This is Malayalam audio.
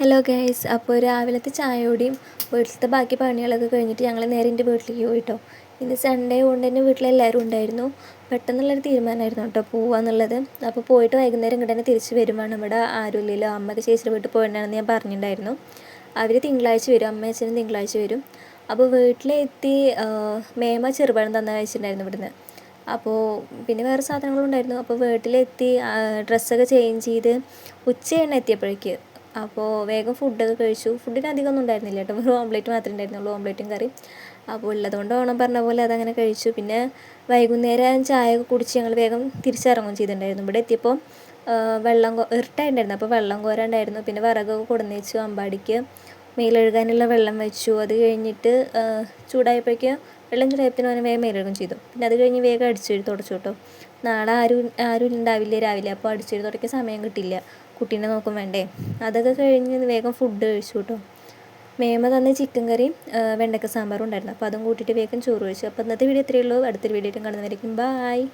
ഹലോ ഗൈസ് അപ്പോൾ രാവിലത്തെ ചായയോടെയും വീട്ടിലത്തെ ബാക്കി പണികളൊക്കെ കഴിഞ്ഞിട്ട് ഞങ്ങൾ നേരെ എന്റെ വീട്ടിലേക്ക് പോയി കേട്ടോ ഇന്ന് സൺഡേ കൊണ്ട് തന്നെ വീട്ടിലെല്ലാവരും ഉണ്ടായിരുന്നു. പെട്ടെന്നുള്ളൊരു തീരുമാനമായിരുന്നു കേട്ടോ പോവാന്നുള്ളത് അപ്പോൾ പോയിട്ട് വൈകുന്നേരം ഇങ്ങോട്ട് തന്നെ തിരിച്ച് വരുവാണ്. ഇവിടെ ആരുമില്ലല്ലോ അമ്മയ്ക്ക് ചേച്ചിയുടെ വീട്ടിൽ പോയിട്ടാണെന്ന് ഞാൻ പറഞ്ഞിട്ടുണ്ടായിരുന്നു. അവർ തിങ്കളാഴ്ച വരും. അമ്മ അച്ഛനും തിങ്കളാഴ്ച വരും. അപ്പോൾ വീട്ടിലെത്തി മേമ ചെറുപഴം തന്നെ കഴിച്ചിട്ടുണ്ടായിരുന്നു ഇവിടുന്ന്. അപ്പോൾ പിന്നെ വേറെ സാധനങ്ങളും ഉണ്ടായിരുന്നു. അപ്പോൾ വീട്ടിലെത്തി ഡ്രസ്സൊക്കെ ചേഞ്ച് ചെയ്ത് ഉച്ചയാണ് എത്തിയപ്പോഴേക്ക്. അപ്പോൾ വേഗം ഫുഡൊക്കെ കഴിച്ചു. ഫുഡിന് അധികം ഒന്നും ഉണ്ടായിരുന്നില്ല കേട്ടോ. വെറും ഓംലേറ്റ് മാത്രമേ ഉണ്ടായിരുന്നുള്ളൂ ഓംലേറ്റും കറി അപ്പോൾ ഉള്ളതുകൊണ്ട് ഓണം പറഞ്ഞ പോലെ അതങ്ങനെ കഴിച്ചു. പിന്നെ വൈകുന്നേരം ചായ കുടിച്ച് ഞങ്ങൾ വേഗം തിരിച്ചിറങ്ങുകയും ചെയ്തിട്ടുണ്ടായിരുന്നു. ഇവിടെ എത്തിയപ്പോൾ വെള്ളം ഇരട്ടായിട്ടുണ്ടായിരുന്നു അപ്പോൾ വെള്ളം കോരാണ്ടായിരുന്നു പിന്നെ വിറകൊക്കെ കൊടുന്നേച്ചു അമ്പാടിക്ക്. മേലൊഴുകാനുള്ള വെള്ളം വെച്ചു. അത് കഴിഞ്ഞിട്ട് ചൂടായപ്പോഴേക്ക് വെള്ളം ചൂടായപ്പോൾ അവനെ വേഗം മേലഴുകും ചെയ്തു. പിന്നെ അത് കഴിഞ്ഞ് വേഗം അടിച്ചു തുടച്ചു കേട്ടോ. നാളെ ആരും ആരും ഉണ്ടാവില്ല രാവിലെ. അപ്പോൾ അടിച്ചു തുടയ്ക്കാൻ സമയം കിട്ടില്ല. കുട്ടീനെ നോക്കും വേണ്ടേ. അതൊക്കെ കഴിഞ്ഞ് വേഗം ഫുഡ് കഴിച്ചു കേട്ടോ. മേമ തന്ന ചിക്കൻ കറിയും വെണ്ടക്ക സാമ്പാറും ഉണ്ടായിരുന്നു. അപ്പോൾ അതും കൂട്ടിയിട്ട് വേഗം ചോറ് കഴിച്ചു. അപ്പോൾ ഇന്നത്തെ വീഡിയോ ഇത്രയേ ഉള്ളൂ. അടുത്തൊരു വീഡിയോ കാണുന്നവരേക്കും ബായ്